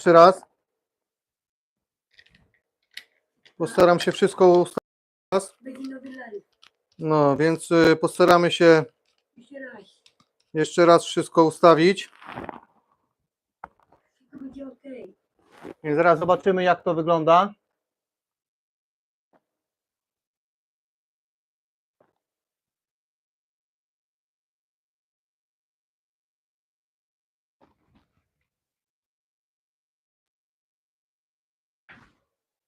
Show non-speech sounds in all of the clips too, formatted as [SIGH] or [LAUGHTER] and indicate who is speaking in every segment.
Speaker 1: Jeszcze raz. Postaram się wszystko ustawić. No, więc y, postaramy się
Speaker 2: Jeszcze raz.
Speaker 1: wszystko ustawić. I zaraz zobaczymy, jak to wygląda.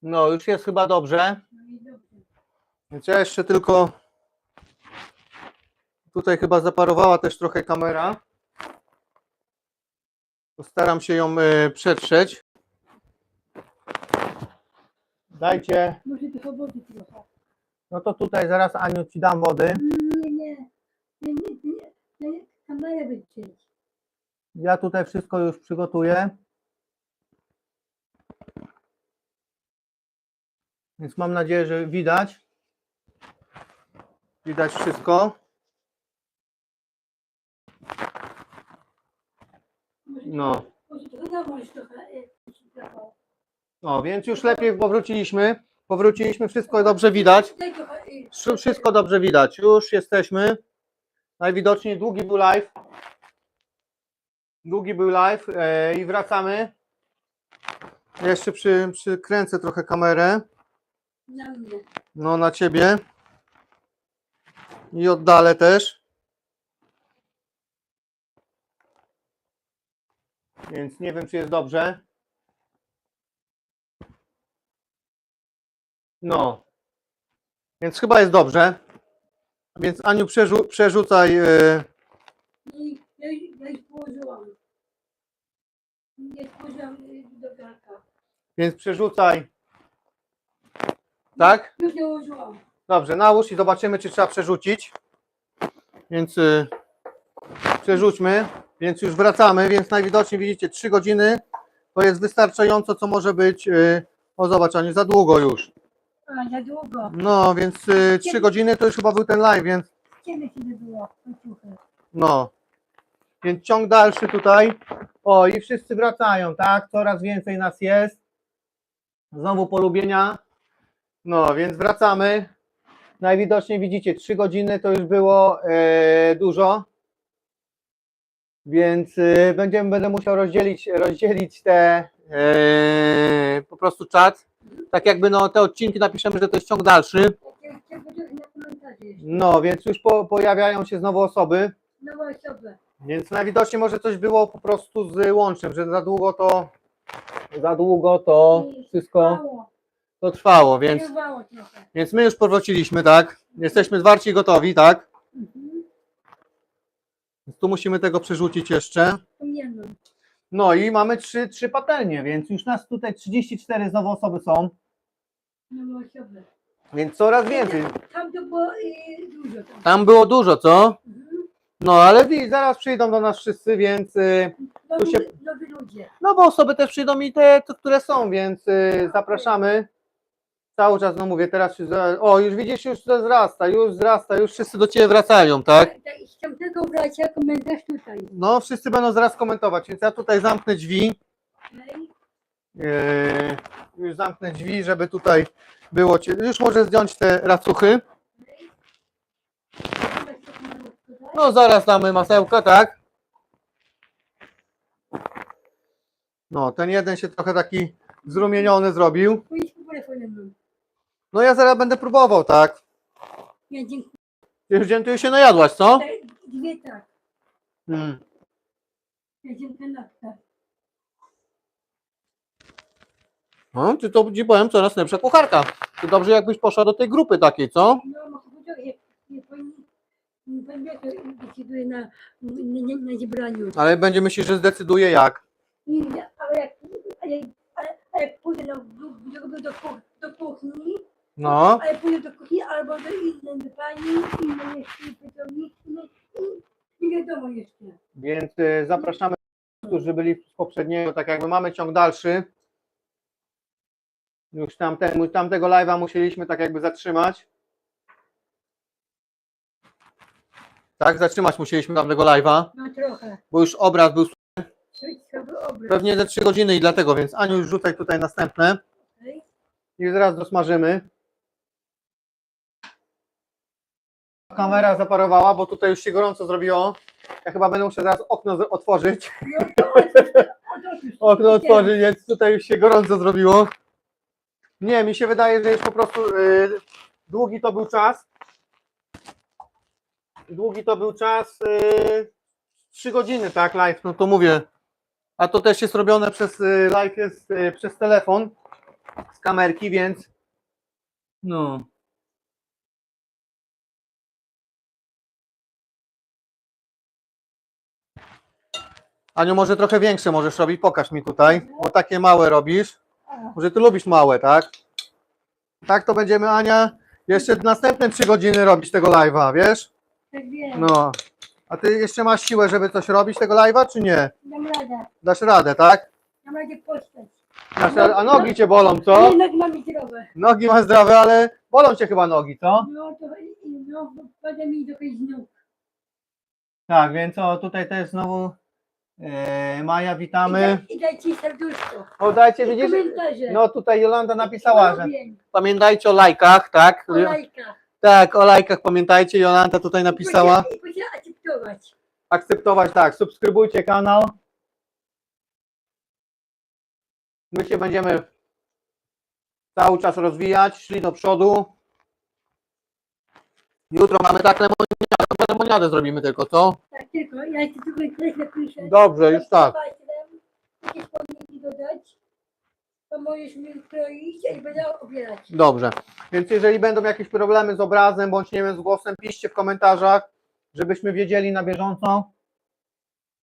Speaker 1: No, już jest chyba dobrze.
Speaker 2: No.
Speaker 1: Więc ja jeszcze tylko. Tutaj chyba zaparowała też trochę kamera. Postaram się ją y, przetrzeć. Dajcie.
Speaker 2: Może wody trochę.
Speaker 1: No to tutaj zaraz Aniu ci dam wody.
Speaker 2: Nie, nie. Nie, nie, nie. nie. Kamerę wyciąć.
Speaker 1: Ja tutaj wszystko już przygotuję. Więc mam nadzieję, że widać. Widać wszystko. No. No, więc już lepiej powróciliśmy. Powróciliśmy, wszystko dobrze widać. Wszystko dobrze widać. Już jesteśmy. Najwidoczniej długi był live. Długi był live e, i wracamy. Jeszcze przy, przykręcę trochę kamerę.
Speaker 2: Na mnie.
Speaker 1: No, na ciebie. I oddalę też. Więc nie wiem, czy jest dobrze. No. Więc chyba jest dobrze. Więc Aniu, przerzu przerzucaj.
Speaker 2: i ja, ja położyłam. Ja już położyłam e, do garka.
Speaker 1: więc przerzucaj. Tak?
Speaker 2: Już dołożyłam.
Speaker 1: Dobrze, nałóż i zobaczymy, czy trzeba przerzucić. Więc y, przerzućmy. Więc już wracamy, więc najwidoczniej widzicie 3 godziny. To jest wystarczająco, co może być. Y, o zobacz, Aniu, za długo już.
Speaker 2: A, za długo.
Speaker 1: No, więc y, 3 godziny to już chyba był ten live, więc
Speaker 2: się nie było.
Speaker 1: No. Więc ciąg dalszy tutaj. O, i wszyscy wracają, tak? Coraz więcej nas jest. Znowu polubienia. No, więc wracamy. Najwidoczniej widzicie, 3 godziny to już było e, dużo. Więc e, będziemy, będę musiał rozdzielić, rozdzielić te e, po prostu czat. Tak jakby no, te odcinki napiszemy, że to jest ciąg dalszy. No, więc już po, pojawiają się znowu osoby.
Speaker 2: Nowa osoba.
Speaker 1: Więc najwidoczniej może coś było po prostu z łączem, że za długo to za długo to wszystko. To trwało, więc,
Speaker 2: Trwało trochę.
Speaker 1: więc my już powróciliśmy, tak? Jesteśmy zwarci i gotowi, tak?
Speaker 2: Mhm.
Speaker 1: Więc tu musimy tego przerzucić jeszcze. No i mamy trzy, trzy patelnie, więc już nas tutaj 34 znowu osoby są,
Speaker 2: Nowa osoba.
Speaker 1: więc coraz więcej.
Speaker 2: Tam to było y, dużo. Tam.
Speaker 1: Tam było dużo, co?
Speaker 2: Mhm.
Speaker 1: No ale wi- zaraz przyjdą do nas wszyscy, więc y,
Speaker 2: Nowi,
Speaker 1: się-
Speaker 2: nowi ludzie.
Speaker 1: No bo osoby też przyjdą i te, te które są, więc y, zapraszamy. Cały czas, no mówię, teraz za- o już widzisz, już to wzrasta, już wzrasta, już wszyscy do Ciebie wracają, tak?
Speaker 2: Z tamtego bracia komentarz tutaj.
Speaker 1: No wszyscy będą zaraz komentować, więc ja tutaj zamknę drzwi,
Speaker 2: Okej?
Speaker 1: yy, już zamknę drzwi, żeby tutaj było, Cię, już może zdjąć te racuchy. No zaraz damy masełko, tak? No, ten jeden się trochę taki zrumieniony zrobił.
Speaker 2: Powiedz w ogóle fajnym.
Speaker 1: No ja zaraz będę próbował, tak?
Speaker 2: Ja dziękuję.
Speaker 1: Ty już, już się najadłaś, co?
Speaker 2: Dwie tak.
Speaker 1: Hmm.
Speaker 2: Ja dziękuję na tak.
Speaker 1: No, ty to ci powiem coraz lepsza kucharka. Ty dobrze jakbyś poszła do tej grupy takiej, co?
Speaker 2: No, powiedział, nie, powinien, nie jak decyduje na, na, na, na zebraniu.
Speaker 1: Ale będzie myśleć, że zdecyduje jak.
Speaker 2: I, ale jak, ale, ale, ale jak pójdę do, do, do, do, kuch- do kuchni,
Speaker 1: No.
Speaker 2: ale pójdę do kuchni albo do innej do pani, innej jeszcze pracownicy, i nie wiadomo jeszcze.
Speaker 1: Więc y, zapraszamy, którzy byli z poprzedniego, tak jakby mamy ciąg dalszy. Już tamten, tamtego live'a musieliśmy tak jakby zatrzymać. Tak, zatrzymać musieliśmy tamtego live'a,
Speaker 2: No trochę.
Speaker 1: bo już obraz był
Speaker 2: Słaby obraz.
Speaker 1: Pewnie ze 3 godziny i dlatego, więc Aniu już rzucaj tutaj następne
Speaker 2: Okej.
Speaker 1: i zaraz dosmażymy. Kamera zaparowała, bo tutaj już się gorąco zrobiło. Ja chyba będę musiał teraz okno otworzyć.
Speaker 2: No. [LAUGHS]
Speaker 1: Okno otworzyć, więc tutaj już się gorąco zrobiło. Nie, mi się wydaje, że już po prostu y, długi to był czas. Długi to był czas. Y, 3 godziny, tak, live, no to mówię. A to też jest robione przez y, live jest y, przez telefon z kamerki, więc no. Aniu, może trochę większe możesz robić, pokaż mi tutaj, bo takie małe robisz. Może ty lubisz małe, tak? Tak to będziemy, Ania, jeszcze następne 3 godziny robić tego live'a, wiesz?
Speaker 2: Tak wiem.
Speaker 1: No. A ty jeszcze masz siłę, żeby coś robić tego live'a, czy nie?
Speaker 2: Dam radę.
Speaker 1: Dasz radę, tak?
Speaker 2: Dam radę postać.
Speaker 1: Dasz radę. A nogi cię bolą, co?
Speaker 2: Nie, nogi mam zdrowe.
Speaker 1: Nogi masz zdrowe, ale bolą cię chyba nogi, co?
Speaker 2: No to no, będę mi do znów.
Speaker 1: Tak, więc o, tutaj też znowu e, Maja, witamy.
Speaker 2: I daj ci serduszko.
Speaker 1: O, dajcie, widzisz?
Speaker 2: komentarze.
Speaker 1: No tutaj Jolanda napisała, że
Speaker 2: Polubień.
Speaker 1: pamiętajcie o lajkach, tak?
Speaker 2: O lajkach.
Speaker 1: Tak, o lajkach pamiętajcie, Jolanta tutaj napisała.
Speaker 2: Akceptować.
Speaker 1: akceptować, tak, subskrybujcie kanał. My się będziemy cały czas rozwijać, szli do przodu. Jutro mamy tak lemoniadę, lemoniadę zrobimy tylko, co?
Speaker 2: Tak tylko, ja ci tylko też napiszę.
Speaker 1: Dobrze, już tak.
Speaker 2: Jakieś pomniki dodać, to możesz mi kroić i będę obierać.
Speaker 1: Dobrze. Więc jeżeli będą jakieś problemy z obrazem, bądź nie wiem, z głosem, piszcie w komentarzach, żebyśmy wiedzieli na bieżąco.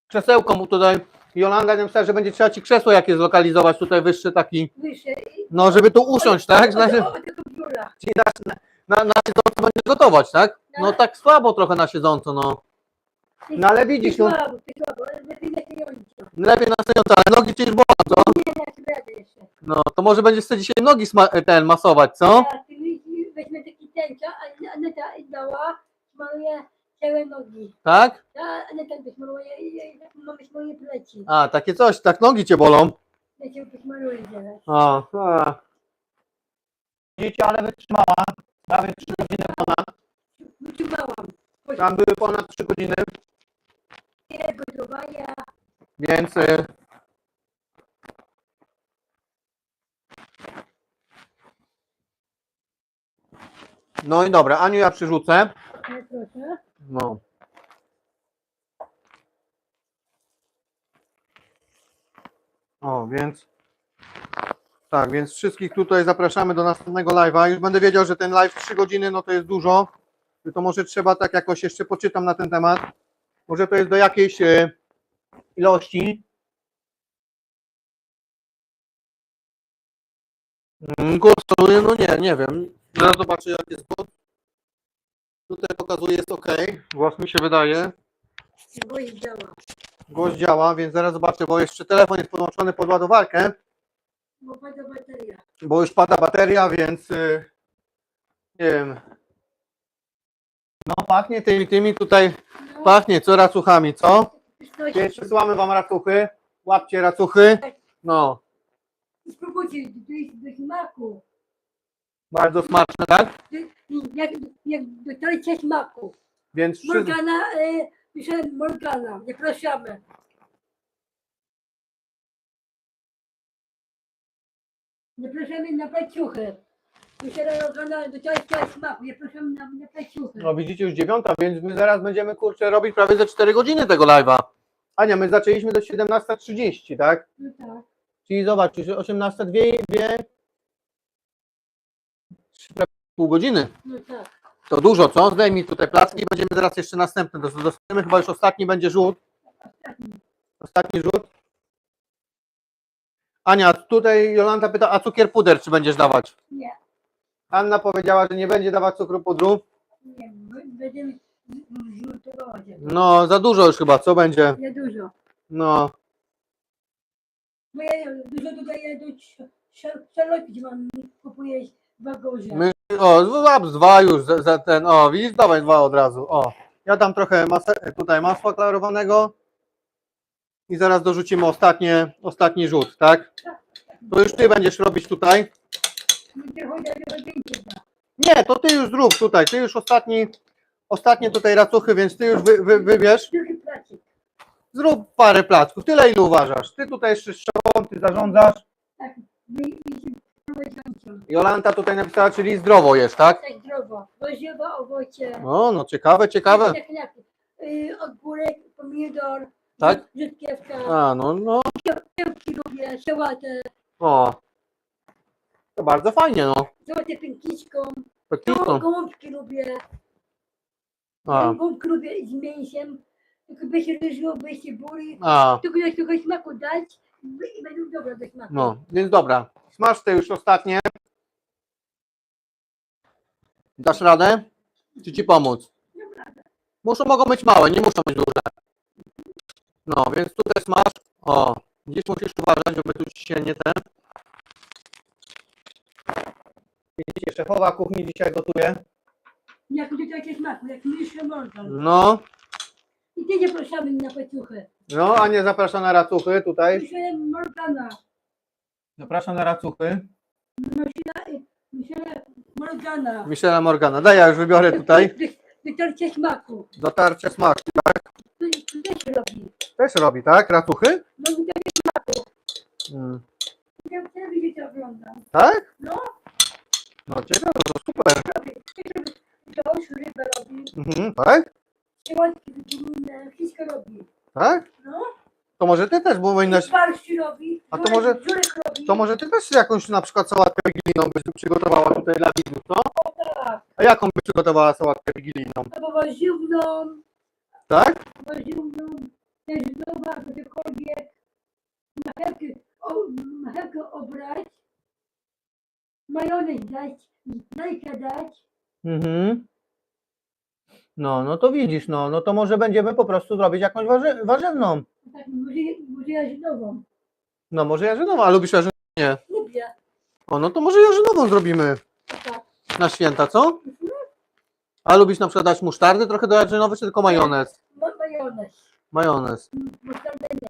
Speaker 1: Krzesełko mu tutaj, Jolanda napisała, że będzie trzeba ci krzesło jakieś zlokalizować, tutaj wyższy taki,
Speaker 2: Wyżej.
Speaker 1: no żeby tu usiąść, tak? Znaczy,
Speaker 2: O, o, tego biura.
Speaker 1: Na, na, na siedząco będziesz gotować, tak? No tak słabo trochę na siedząco, no. No ale widzisz, no
Speaker 2: słabo, słabo, lepiej na pieniądze.
Speaker 1: lepiej na siedząco, ale nogi cię już bolą, co?
Speaker 2: Nie, radę jeszcze.
Speaker 1: No to może będziesz sobie dzisiaj nogi sma- ten masować, co?
Speaker 2: Weźmie taki tęcza, a Aneta dała, smaluje całe nogi.
Speaker 1: Tak?
Speaker 2: A Aneta też maluje, mamy smaluje pleci.
Speaker 1: A, takie coś, tak nogi cię bolą.
Speaker 2: Ja cię też maluję teraz.
Speaker 1: A, a. Widzicie, ale wytrzymała. Prawie 3 godziny ponad.
Speaker 2: Wytrzymałam.
Speaker 1: Tam były ponad 3 godziny,
Speaker 2: Ile gotowania,
Speaker 1: więc... y, No i dobra, Aniu ja
Speaker 2: proszę.
Speaker 1: No. O, więc. Tak, więc wszystkich tutaj zapraszamy do następnego live'a. Już będę wiedział, że ten live 3 godziny, no to jest dużo. To może trzeba tak jakoś jeszcze poczytam na ten temat. Może to jest do jakiejś e, ilości. Mm, Głos tonuje, no nie, nie wiem. Zaraz zobaczę jak jest głos. Tutaj pokazuje jest ok. Głos mi się wydaje.
Speaker 2: I działa.
Speaker 1: Głos działa, więc zaraz zobaczę, bo jeszcze telefon jest podłączony pod ładowarkę,
Speaker 2: Bo pada bateria.
Speaker 1: bo już pada bateria, więc y, nie wiem. No pachnie tymi, tymi tutaj,
Speaker 2: No,
Speaker 1: pachnie co racuchami, co? Więc przesyłamy wam racuchy, łapcie racuchy. No,
Speaker 2: Spróbujcie, to jest do smaku.
Speaker 1: bardzo smaczne, tak?
Speaker 2: Jak, jak dotarcie smaku.
Speaker 1: Więc wszyscy,
Speaker 2: Morgana, pisze Morgana, zapraszamy. Zapraszamy na peciuchy. Pisze Morgana, dotarcie smaku, zapraszamy na, na peciuchy.
Speaker 1: no widzicie już dziewiąta, więc my zaraz będziemy, kurczę, robić prawie ze 4 godziny tego live'a. Ania, my zaczęliśmy do 17.30, tak?
Speaker 2: No tak.
Speaker 1: Czyli zobacz, już 18, dwie, dwie, trzy, prawie pół godziny.
Speaker 2: No tak.
Speaker 1: To dużo, co? Zdejmij tutaj placki, będziemy zaraz jeszcze następny. dos- Dostaniemy chyba już ostatni będzie rzut.
Speaker 2: Ostatni.
Speaker 1: Ostatni rzut. Ania, tutaj Jolanta pyta, a cukier puder czy będziesz dawać?
Speaker 2: Nie,
Speaker 1: Anna powiedziała, że nie będzie dawać cukru pudru.
Speaker 2: nie, b- będziemy.
Speaker 1: No, za dużo już chyba, co będzie?
Speaker 2: Nie dużo.
Speaker 1: No,
Speaker 2: Bo ja dużo dodaję do szaloki, mam kupuję w wagorze.
Speaker 1: my, o, złap z dwa już za, za ten, o, widzisz, dawaj dwa od razu, o. Ja dam trochę masę, tutaj masła klarowanego. I zaraz dorzucimy ostatnie, ostatni rzut, tak? To już ty będziesz robić tutaj. Nie, to ty już zrób tutaj, ty już ostatni, ostatnie tutaj racuchy, więc ty już wy, wy, wybierz. Zrób parę placków, tyle ile uważasz. Ty tutaj jeszcze strzałą, ty zarządzasz.
Speaker 2: Tak.
Speaker 1: Jolanta tutaj napisała, czyli zdrowo jest, tak?
Speaker 2: Tak zdrowo. Warzywa, owoce.
Speaker 1: No, no ciekawe, ciekawe.
Speaker 2: Y, ogórek, pomidor.
Speaker 1: Tak?
Speaker 2: Rzutkiewka.
Speaker 1: A, no, no,
Speaker 2: Kiełki lubię, sałatę.
Speaker 1: o. To bardzo fajnie, no.
Speaker 2: Sałatę pękiczką.
Speaker 1: Faktycznie.
Speaker 2: Gołąbki lubię.
Speaker 1: A,
Speaker 2: Gołąbki lubię z mięsem. Tylko by się ryżyło, by się buri.
Speaker 1: a,
Speaker 2: Tylko jak trochę smaku dać i będą dobre do smaku.
Speaker 1: no, więc dobra. Smaż te już ostatnie. Dasz radę? Czy ci pomóc? Muszą, mogą być małe, nie muszą być duże. No, więc tutaj smaż. O, gdzieś musisz uważać, żeby tu ci się nie ten. Widzicie, szefowa kuchni dzisiaj gotuje.
Speaker 2: Jak tutaj się smaku, jak myszy mordą.
Speaker 1: No,
Speaker 2: I ty zapraszamy na paciuchy.
Speaker 1: no, a nie zaprasza na racuchy tutaj.
Speaker 2: Myszę Morgana.
Speaker 1: Zapraszam na racuchy.
Speaker 2: Myszę Morgana.
Speaker 1: Michela Morgana. Daj, ja już wybiorę tutaj.
Speaker 2: Wytarcie smaku.
Speaker 1: Dotarcie smaku.
Speaker 2: To to też robi.
Speaker 1: Też robi, tak? Racuchy?
Speaker 2: No wytarcie smaku.
Speaker 1: Mm.
Speaker 2: Ja w telewizji to oglądam.
Speaker 1: Tak?
Speaker 2: No,
Speaker 1: No ciekawe, to super.
Speaker 2: robi. To już rybę robi.
Speaker 1: Mhm, tak?
Speaker 2: Sałatki wyginne, wszystko robi.
Speaker 1: Tak?
Speaker 2: No.
Speaker 1: To może ty też, bo powinnaś...
Speaker 2: Barszcz robi.
Speaker 1: A to
Speaker 2: żurek-
Speaker 1: może-
Speaker 2: Żurek robi.
Speaker 1: To może ty też jakąś na przykład sałatkę wigilijną byś przygotowała tutaj dla widzów, no?
Speaker 2: O tak.
Speaker 1: A jaką byś przygotowała sałatkę wigilijną?
Speaker 2: Albo warzywną.
Speaker 1: Tak?
Speaker 2: warzywną, też znowu cokolwiek, marchewkę, o, marchewkę obrać, majonez dać, jajka dać,
Speaker 1: Mhm. No, no to widzisz, no, no to może będziemy po prostu zrobić jakąś warzy warzywną.
Speaker 2: tak może, może jarzynową.
Speaker 1: No może jarzynową, a lubisz jarzynową? Nie.
Speaker 2: Lubię,
Speaker 1: O, no to może jarzynową zrobimy
Speaker 2: tak.
Speaker 1: na święta, co? A lubisz na przykład dać musztardy trochę do jarzynowej, czy tylko majonez?
Speaker 2: Ma, majonez,
Speaker 1: Majonez.
Speaker 2: musztardę nie.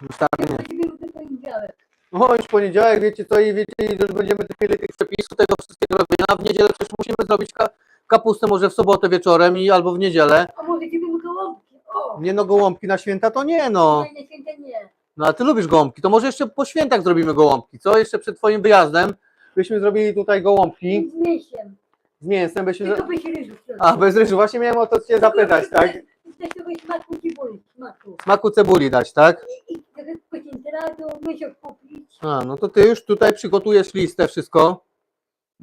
Speaker 1: Musztardy nie.
Speaker 2: Weźmiemy do poniedziałek.
Speaker 1: O, już poniedziałek, wiecie co, i wiecie, i już będziemy mieli tych przepisów, tego wszystkiego robienia. W niedzielę też musimy zrobić ka kapustę może w sobotę wieczorem i albo w niedzielę.
Speaker 2: A może będziemy gołąbki, o,
Speaker 1: Nie no, gołąbki na święta to nie no.
Speaker 2: nie, na święta nie.
Speaker 1: No a ty lubisz gołąbki, to może jeszcze po świętach zrobimy gołąbki, co? Jeszcze przed twoim wyjazdem byśmy zrobili tutaj gołąbki
Speaker 2: Z mięsiem,
Speaker 1: z mięsem, byśmy...
Speaker 2: tylko bez ryżu.
Speaker 1: A, bez ryżu, właśnie miałem o to cię zapytać, tak?
Speaker 2: Też tego smaku cibuli, smaku.
Speaker 1: Smaku cebuli dać, tak?
Speaker 2: I trochę koncentratu, mysiok kupić.
Speaker 1: A, no to ty już tutaj przygotujesz listę, wszystko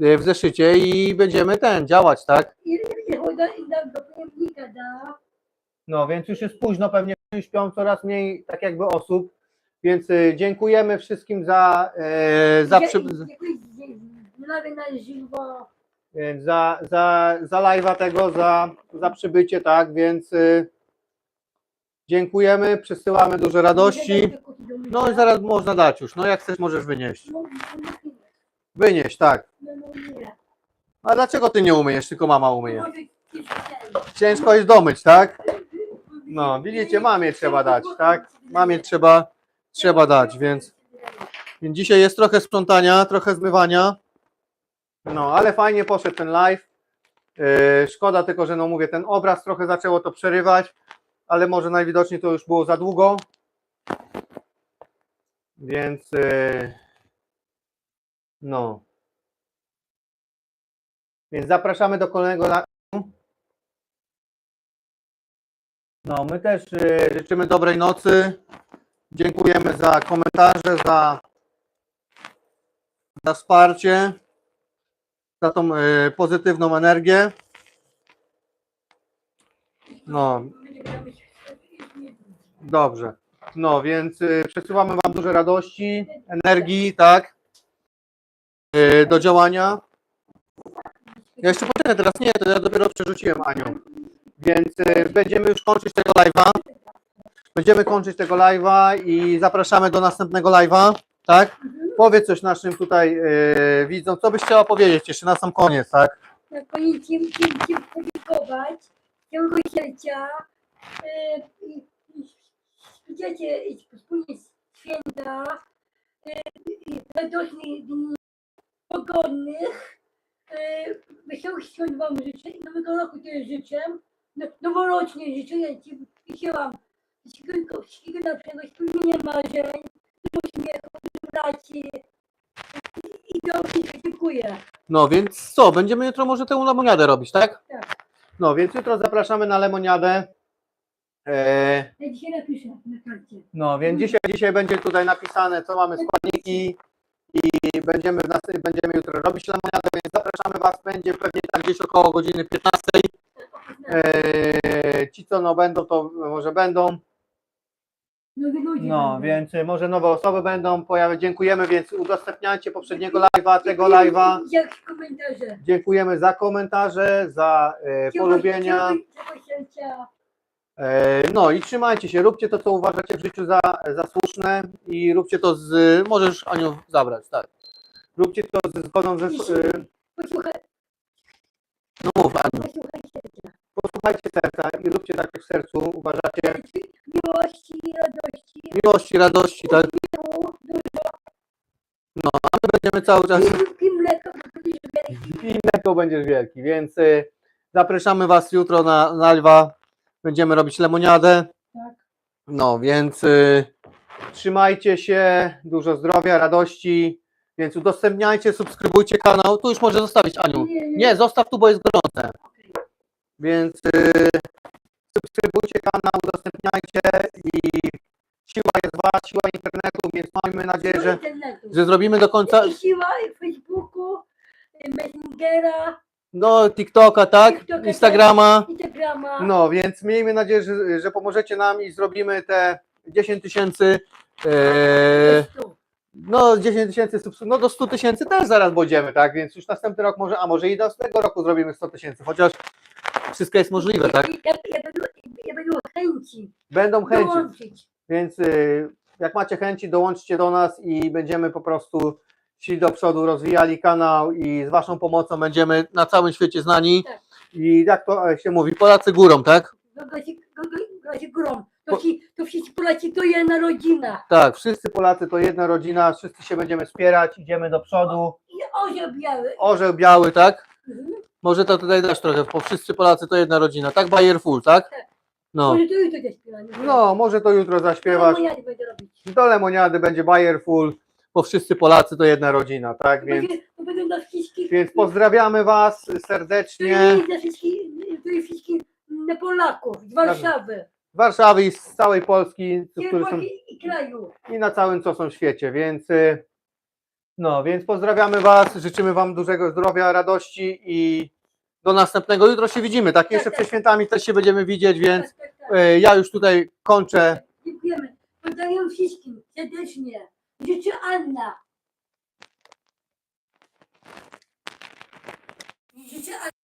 Speaker 1: y, w zeszycie i będziemy ten, działać, tak?
Speaker 2: I ludzie chodzą i nam do pojemnika da.
Speaker 1: No, więc już jest późno, pewnie śpią coraz mniej tak jakby osób, więc y, dziękujemy wszystkim za, e, za, przy,
Speaker 2: Nawet na żywo.
Speaker 1: Więc za, za, za live'a tego, za, za przybycie, tak, więc y, dziękujemy, przesyłamy dużo radości. No i zaraz można dać już, no jak chcesz możesz wynieść. Wynieść, tak. A dlaczego ty nie umyjesz, tylko mama umyje? Ciężko jest domyć, tak? No, widzicie, mamie trzeba dać, tak? Mamie trzeba, trzeba dać, więc, więc dzisiaj jest trochę sprzątania, trochę zmywania. No, ale fajnie poszedł ten live. Yy, szkoda tylko, że no mówię, ten obraz trochę zaczęło to przerywać, ale może najwidoczniej to już było za długo. Więc yy, no. Więc zapraszamy do kolejnego. No, my też y, życzymy dobrej nocy. Dziękujemy za komentarze, za, za wsparcie, za tą y, pozytywną energię. No, dobrze. No, więc y, przesyłamy Wam dużo radości, energii, tak, y, do działania. Ja jeszcze poczekaj, teraz nie, to ja dopiero przerzuciłem Anią. Więc będziemy już kończyć tego live'a. Będziemy kończyć tego live'a i zapraszamy do następnego live'a, tak? Powiedz coś naszym tutaj y, widzom, co byś chciała powiedzieć jeszcze na sam koniec, tak?
Speaker 2: Na koniec chciałbym chciałbym podziękować serca. e, będziecie wspólnie święta, y, radośnych dni, pogodnych, wesołych świąt Wam życzę i Nowego Roku też życzę, no, noworocznie życzę, ja Ci Wam wszystkiego, wszystkiego najlepszego, spełnienia marzeń, uśmiechu, racji i do dziękuję.
Speaker 1: No więc co, będziemy jutro może tę lemoniadę robić, tak?
Speaker 2: Tak.
Speaker 1: No więc jutro zapraszamy na lemoniadę. E,
Speaker 2: Ja dzisiaj napiszę na karcie.
Speaker 1: no więc dzisiaj, dzisiaj będzie tutaj napisane, co mamy składniki i będziemy, w nas, będziemy jutro robić lemoniadę, więc zapraszamy Was, będzie pewnie tak gdzieś około godziny 15. E, ci, co no będą, to może będą.
Speaker 2: Nowi ludzie
Speaker 1: No,
Speaker 2: będą.
Speaker 1: więc y, może nowe osoby będą pojawiać. Dziękujemy, więc udostępniajcie poprzedniego live'a, tego live'a.
Speaker 2: Jak komentarze.
Speaker 1: Dziękujemy za komentarze, za e, polubienia. E, no i trzymajcie się, róbcie to, co uważacie w życiu za, za słuszne i róbcie to z. Możesz Aniu zabrać, tak. Róbcie to ze zgodą ze.
Speaker 2: Posłuchaj,
Speaker 1: no mów Aniu.
Speaker 2: posłuchaj serca.
Speaker 1: Posłuchajcie serca i róbcie tak jak w sercu uważacie.
Speaker 2: Miłości, radości,
Speaker 1: tak. No, a my będziemy cały czas.
Speaker 2: I mleko, bo będziesz wielki.
Speaker 1: Mleko będziesz wielki, więc y, zapraszamy Was jutro na, na live'a. Będziemy robić lemoniadę.
Speaker 2: Tak.
Speaker 1: No, więc y, trzymajcie się, dużo zdrowia, radości, więc udostępniajcie, subskrybujcie kanał. Tu już może zostawić Aniu.
Speaker 2: Nie, nie.
Speaker 1: Nie, zostaw tu, bo jest gorące. Więc y, subskrybujcie kanał, udostępniajcie internetu, więc mamy nadzieję, że, że zrobimy do końca
Speaker 2: I siła Facebooku, Messengera,
Speaker 1: no, TikToka, tak?
Speaker 2: TikToka,
Speaker 1: Instagrama.
Speaker 2: Instagrama.
Speaker 1: No, więc miejmy nadzieję, że, że pomożecie nam i zrobimy te 10 tysięcy. E, no, 10 tysięcy subskrypcji. No, do 100 tysięcy też zaraz będziemy, tak? Więc już następny rok może, a może i do tego roku zrobimy 100 tysięcy, chociaż wszystko jest możliwe, tak?
Speaker 2: Ja, ja, ja będę chęci
Speaker 1: Będą chęci.
Speaker 2: dołączyć.
Speaker 1: Więc y, jak macie chęci, dołączcie do nas i będziemy po prostu szli do przodu, rozwijali kanał i z Waszą pomocą będziemy na całym świecie znani.
Speaker 2: Tak.
Speaker 1: I jak to się mówi, Polacy górą, tak?
Speaker 2: Gogosi, gogosi górą. To, ci, to wszyscy Polacy to jedna rodzina.
Speaker 1: Tak, wszyscy Polacy to jedna rodzina, wszyscy się będziemy wspierać, idziemy do przodu.
Speaker 2: I orzeł biały.
Speaker 1: Orzeł biały, tak?
Speaker 2: Mhm.
Speaker 1: Może to tutaj dasz trochę, bo wszyscy Polacy to jedna rodzina, tak? Bayer full, tak?
Speaker 2: Tak.
Speaker 1: No,
Speaker 2: Może to jutro też śpiewamy.
Speaker 1: no może to jutro zaśpiewasz.
Speaker 2: Ja nie będę robić.
Speaker 1: Do lemoniady będzie Bayer full, bo wszyscy Polacy to jedna rodzina, tak? Więc,
Speaker 2: będzie, to będą dla wszystkich.
Speaker 1: więc pozdrawiamy Was serdecznie
Speaker 2: dla wszystkich, jest wszystkich na Polaków z Warszawy.
Speaker 1: z Warszawy i z całej Polski, którzy są
Speaker 2: i kraju.
Speaker 1: i na całym co są świecie, więc y, no, więc pozdrawiamy Was, życzymy Wam dużego zdrowia, radości i do następnego. Jutro się widzimy, tak? Jeszcze przed świętami też się będziemy widzieć, więc
Speaker 2: Tak, tak, tak.
Speaker 1: y, ja już tutaj kończę.
Speaker 2: Dziękujemy. Pozdrawiam wszystkim serdecznie. Życzę Anna. Życzę Anna.